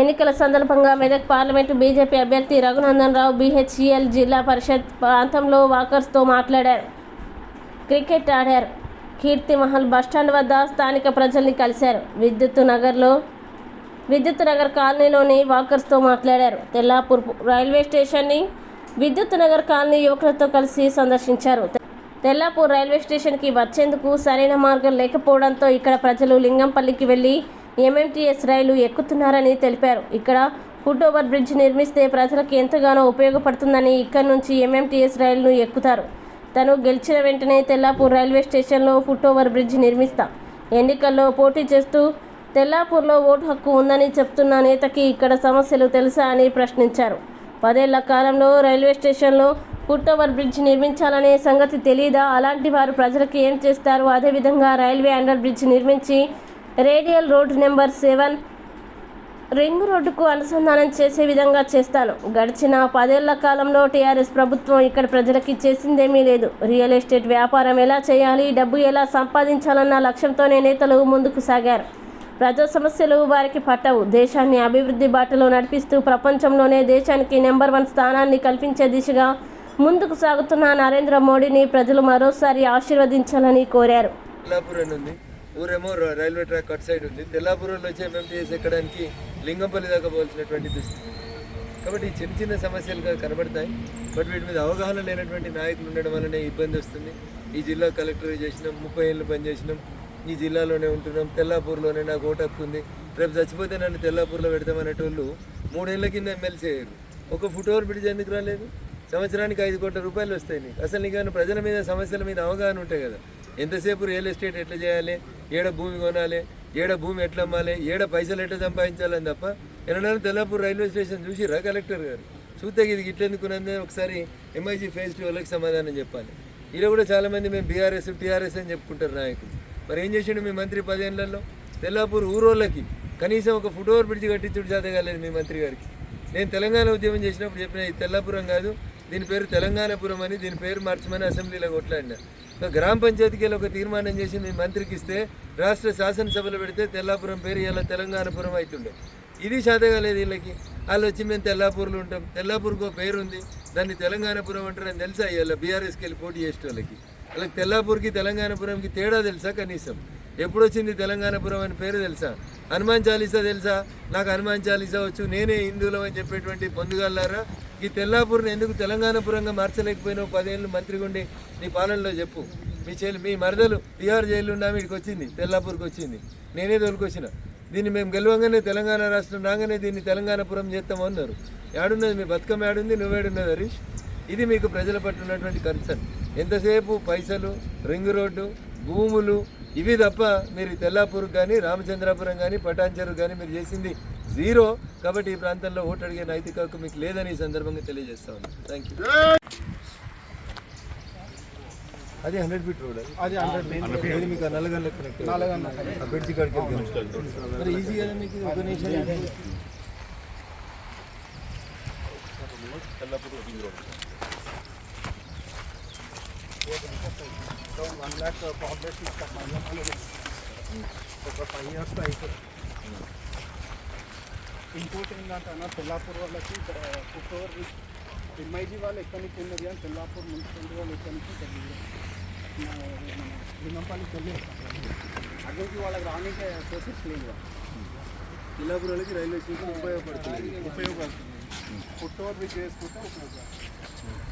ఎన్నికల సందర్భంగా Medak parliament BJP అభ్యర్థి రఘునందన్ రావు బీహెచ్ఈఎల్ జిల్లా పరిషత్ ప్రాంతంలో వాకర్స్తో మాట్లాడారు. క్రికెట్ ఆడారు. కీర్తి మహల్ బస్టాండ్ వద్ద స్థానిక ప్రజల్ని కలిశారు. విద్యుత్ నగర్లో విద్యుత్ నగర్ కాలనీలోని వాకర్స్తో మాట్లాడారు. తెల్లాపూర్ రైల్వే స్టేషన్ని విద్యుత్ నగర్ కాలనీ యువకులతో కలిసి సందర్శించారు. తెల్లాపూర్ రైల్వే స్టేషన్కి వచ్చేందుకు సరైన మార్గం లేకపోవడంతో ఇక్కడ ప్రజలు లింగంపల్లికి వెళ్ళి ఎంఎంటీఎస్ రైలు ఎక్కుతున్నారని తెలిపారు. ఇక్కడ ఫుట్ ఓవర్ బ్రిడ్జ్ నిర్మిస్తే ప్రజలకు ఎంతగానో ఉపయోగపడుతుందని ఇక్కడ నుంచి ఎంఎంటీఎస్ రైలును ఎక్కుతారు. తను గెలిచిన వెంటనే తెల్లాపూర్ రైల్వే స్టేషన్లో ఫుట్ ఓవర్ బ్రిడ్జ్ నిర్మిస్తా ఎన్నికల్లో పోటీ చేస్తూ తెల్లాపూర్లో ఓటు హక్కు ఉందని చెప్తున్న నేతకి ఇక్కడ సమస్యలు తెలుసా అని ప్రశ్నించారు. పదేళ్ళ కాలంలో రైల్వే స్టేషన్లో ఫుట్ ఓవర్ బ్రిడ్జ్ నిర్మించాలనే సంగతి తెలీదా? అలాంటి వారు ప్రజలకు ఏం చేస్తారు? అదేవిధంగా రైల్వే అండర్ బ్రిడ్జ్ నిర్మించి radial road number seven. Ring రోడ్డుకు అనుసంధానం చేసే విధంగా చేస్తాను. గడిచిన పదేళ్ళ కాలంలో టీఆర్ఎస్ ప్రభుత్వం ఇక్కడ ప్రజలకి చేసిందేమీ లేదు. రియల్ ఎస్టేట్ వ్యాపారం ఎలా చేయాలి డబ్బు ఎలా సంపాదించాలన్న లక్ష్యంతోనే నేతలు ముందుకు సాగారు. ప్రజా సమస్యలు వారికి పట్టవు. దేశాన్ని అభివృద్ధి బాటలో నడిపిస్తూ ప్రపంచంలోనే దేశానికి నెంబర్ వన్ స్థానాన్ని కల్పించే దిశగా ముందుకు సాగుతున్న నరేంద్ర మోడీని ప్రజలు మరోసారి ఆశీర్వదించాలని కోరారు. ఊరేమో రైల్వే ట్రాక్ కట్ సైడ్ ఉంది. తెల్లాపూర్లో వచ్చి ఎంఎంటీఎస్ ఎక్కడానికి లింగంపల్లి దాకా పోవాల్సినటువంటి దుస్థితి. కాబట్టి ఈ చిన్న చిన్న సమస్యలుగా కనబడతాయి. బట్ వీటి మీద అవగాహన లేనటువంటి నాయకులు ఉండడం వల్లనే ఇబ్బంది వస్తుంది. ఈ జిల్లా కలెక్టర్ చేసినాం ముప్పై ఏళ్ళు పనిచేసినాం. ఈ జిల్లాలోనే ఉంటున్నాం. తెల్లాపూర్లోనే నాకు ఓటు హక్కు ఉంది. రేపు చచ్చిపోతే నన్ను తెల్లాపూర్లో పెడతామనేటోళ్ళు మూడేళ్ళ కింద ఎమ్మెల్సీ అయ్యారు. ఒక ఫుట్ ఓవర్ బ్రిడ్జ్ ఎందుకు రాలేదు? సంవత్సరానికి ఐదు కోట్ల రూపాయలు వస్తాయి నీకు. అసలు నీకు ప్రజల మీద సమస్యల మీద అవగాహన ఉంటాయి కదా. ఎంతసేపు రియల్ ఎస్టేట్ ఎట్లా చేయాలి? ఏడ భూమి కొనాలి? ఏడ భూమి ఎట్లా అమ్మాలి? ఏడ పైసలు ఎట్లా సంపాదించాలని తప్ప ఎన్నడైనా తెల్లాపూర్ రైల్వే స్టేషన్ చూసిరా కలెక్టర్ గారు? చూస్తే ఇది ఇట్లెందుకున్నది ఒకసారి ఎంఐజీ ఫేజ్ టూ వాళ్ళకి సమాధానం చెప్పాలి. ఇలా కూడా చాలామంది మేము బీఆర్ఎస్ టీఆర్ఎస్ అని చెప్పుకుంటారు నాయకులు. మరి ఏం చేసిండు మీ మంత్రి పదేళ్ళలో? తెల్లాపూర్ ఊరోళ్ళకి కనీసం ఒక ఫుట్ ఓవర్ బ్రిడ్జ్ కట్టించుడు చేత కాలేదు మీ మంత్రి గారికి. నేను తెలంగాణ ఉద్యమం చేసినప్పుడు చెప్పిన ఇది తెల్లాపురం కాదు దీని పేరు తెలంగాణపురం అని దీని పేరు మార్చమని అసెంబ్లీలో కొట్లాడినారు గ్రామ పంచాయతీకి ఒక తీర్మానం చేసి మీ మంత్రికి ఇస్తే రాష్ట్ర శాసనసభలో పెడితే తెల్లాపురం పేరు ఇలా తెలంగాణపురం అవుతుండే ఇది శాతగాలేదు వీళ్ళకి. వాళ్ళు వచ్చి మేము తెల్లాపూర్లో ఉంటాం. తెల్లాపూర్కి ఒక పేరు ఉంది. దాన్ని తెలంగాణపురం అంటారని తెలుసా? ఇలా బీఆర్ఎస్కి వెళ్ళి పోటీ చేసే వాళ్ళకి. వాళ్ళకి తెల్లాపూర్కి తెలంగాణపురంకి తేడా తెలుసా కనీసం? ఎప్పుడు వచ్చింది తెలంగాణపురం అని పేరు తెలుసా? హనుమాన్ చాలీసా తెలుసా? నాకు హనుమాన్ చాలీసా వచ్చు నేనే హిందువులం అని చెప్పేటువంటి పొందుగల్లారా? ఈ తెల్లాపూర్ని ఎందుకు తెలంగాణపురంగా మార్చలేకపోయినావు? పదేళ్ళు మంత్రిగా ఉండి నీ పాలనలో చెప్పు. మీ చెల్లి మీ మరదలు తిహార్ జైలు ఉన్నా వీడికి వచ్చింది తెల్లాపూర్కి వచ్చింది నేనే తోలుకొచ్చిన. దీన్ని మేము గెలవంగానే తెలంగాణ రాష్ట్రం రాగానే దీన్ని తెలంగాణపురం చేస్తాము అన్నారు. ఏడున్నది మీ బతుకమ్మ ఏడుంది నువ్వేడున్నది హరీష్? ఇది మీకు ప్రజల పట్ల ఉన్నటువంటి కన్సర్న్. ఎంతసేపు పైసలు రింగ్ రోడ్డు భూములు ఇవి తప్ప మీరు తెల్లాపూర్ కానీ రామచంద్రాపురం కానీ పటాన్చెరు కానీ మీరు చేసింది జీరో. కాబట్టి ఈ ప్రాంతంలో ఓటు అడిగే నైతిక హక్కు మీకు లేదని ఈ సందర్భంగా తెలియజేస్తా ఉన్నాను థ్యాంక్ యూ అది హండ్రెడ్ ఫీట్ రోడ్ అది. హండ్రెడ్ మీకు కనెక్ట్ బ్రిడ్జి కాడికి ఈజీ కదా మీకు? ఒక నిమిషం వన్ ల్యాక్ పాపులేషన్ ఒక ఫైవ్ ఇయర్స్ అయిపోతుంది ఇంకోటి ఏంటంటే అన్న తెల్లాపూర్ వాళ్ళకి ఇక్కడ ఫుట్ ఓవర్ ఎంఐజీ వాళ్ళు ఎక్కడి నుంచి ఉన్నది అని తెల్లాపూర్ మున్సిపాలిటీ వాళ్ళు ఎక్కడి నుంచి తెలియదు లింగంపల్లికి వెళ్ళి అక్కడికి వాళ్ళకి రానికే ప్రాసెస్ లేదు తెల్లాపూర్లకి రైల్వే స్టేషన్ ఉపయోగపడుతుంది ఉపయోగపడుతుంది ఫుట్ ఓవర్ బ్రిడ్జ్ వేసుకుంటే ఉపయోగపడుతుంది